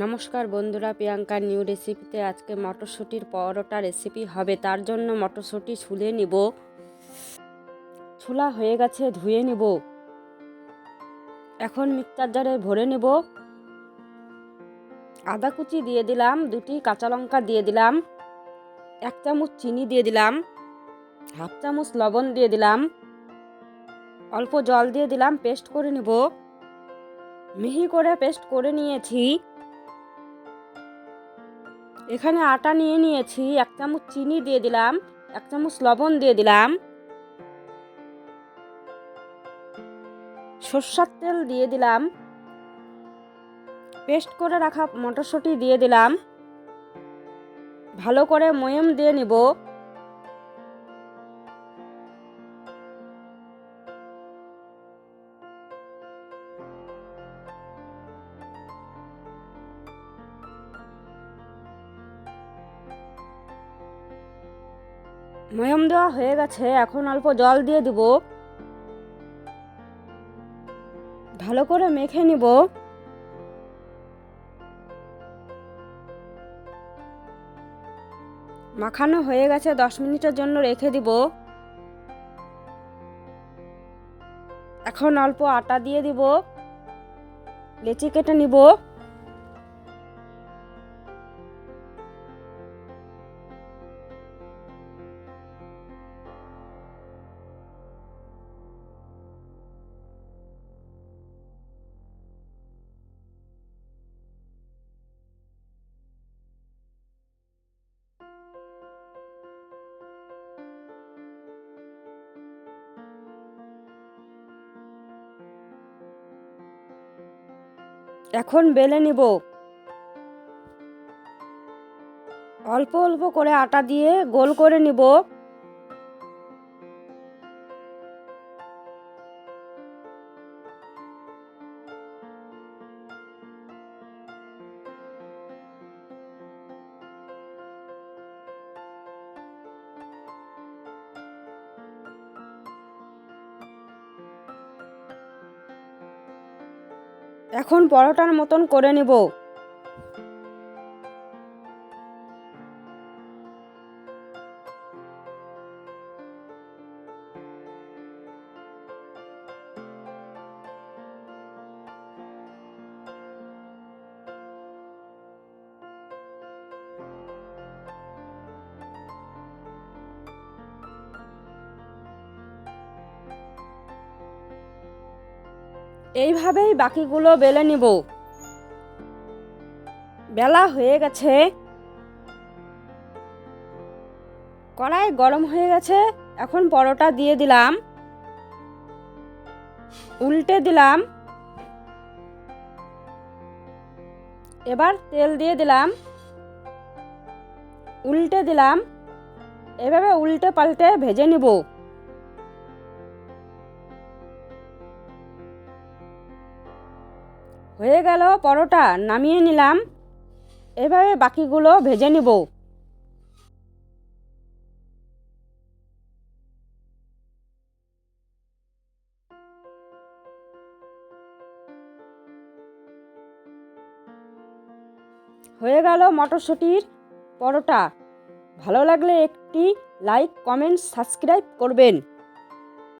নমস্কার বন্ধুরা, প্রিয়াঙ্কা নিউ রেসিপিতে আজকে মটরশুঁটির পরোটা রেসিপি হবে, তার জন্য মটরশুঁটি ছুলে নিব। ছোলা হয়ে গেছে, ধুয়ে নিব। এখন মিক্সার জারে ভরে নেব। আদা কুচি দিয়ে দিলাম, দুটি কাঁচা লঙ্কা দিয়ে দিলাম, এক চামচ চিনি দিয়ে দিলাম, হাফ চামচ লবণ দিয়ে দিলাম, অল্প জল দিয়ে দিলাম, পেস্ট করে নেব। মিহি করে পেস্ট করে নিয়েছি। এখানে আটা নিয়ে নিয়েছি, এক চামচ চিনি দিয়ে দিলাম, এক চামচ লবণ দিয়ে দিলাম। সর্ষার তেল দিয়ে দিলাম। পেস্ট করে রাখা মটরশুঁটি দিয়ে দিলাম। ভালো করে ময়ম দিয়ে নিব। ময়ম দেওয়া হয়ে গেছে, এখন অল্প জল দিয়ে দিব। ভালো করে মেখে নিব। মাখানো হয়ে গেছে, দশ মিনিটের জন্য রেখে দিব। এখন অল্প আটা দিয়ে দিব। লেচি কেটে নিব। এখন বেলে নিব। অল্প অল্প করে আটা দিয়ে গোল করে নিব। এখন পরোটার মতন করে নেব। এইভাবেই বাকিগুলো বেলে নিব। বেলা হয়ে গেছে। কড়াই গরম হয়ে গেছে, এখন পরোটা দিয়ে দিলাম। উল্টে দিলাম। এবার তেল দিয়ে দিলাম। উল্টে দিলাম। এভাবে উল্টে পাল্টে ভেজে নিব। হয়ে গেল পরোটা, নামিয়ে নিলাম। এভাবে বাকিগুলো ভেজে নিব। হয়ে গেল মটরশুঁটির পরোটা। ভালো লাগলে একটি লাইক, কমেন্ট, সাবস্ক্রাইব করবেন।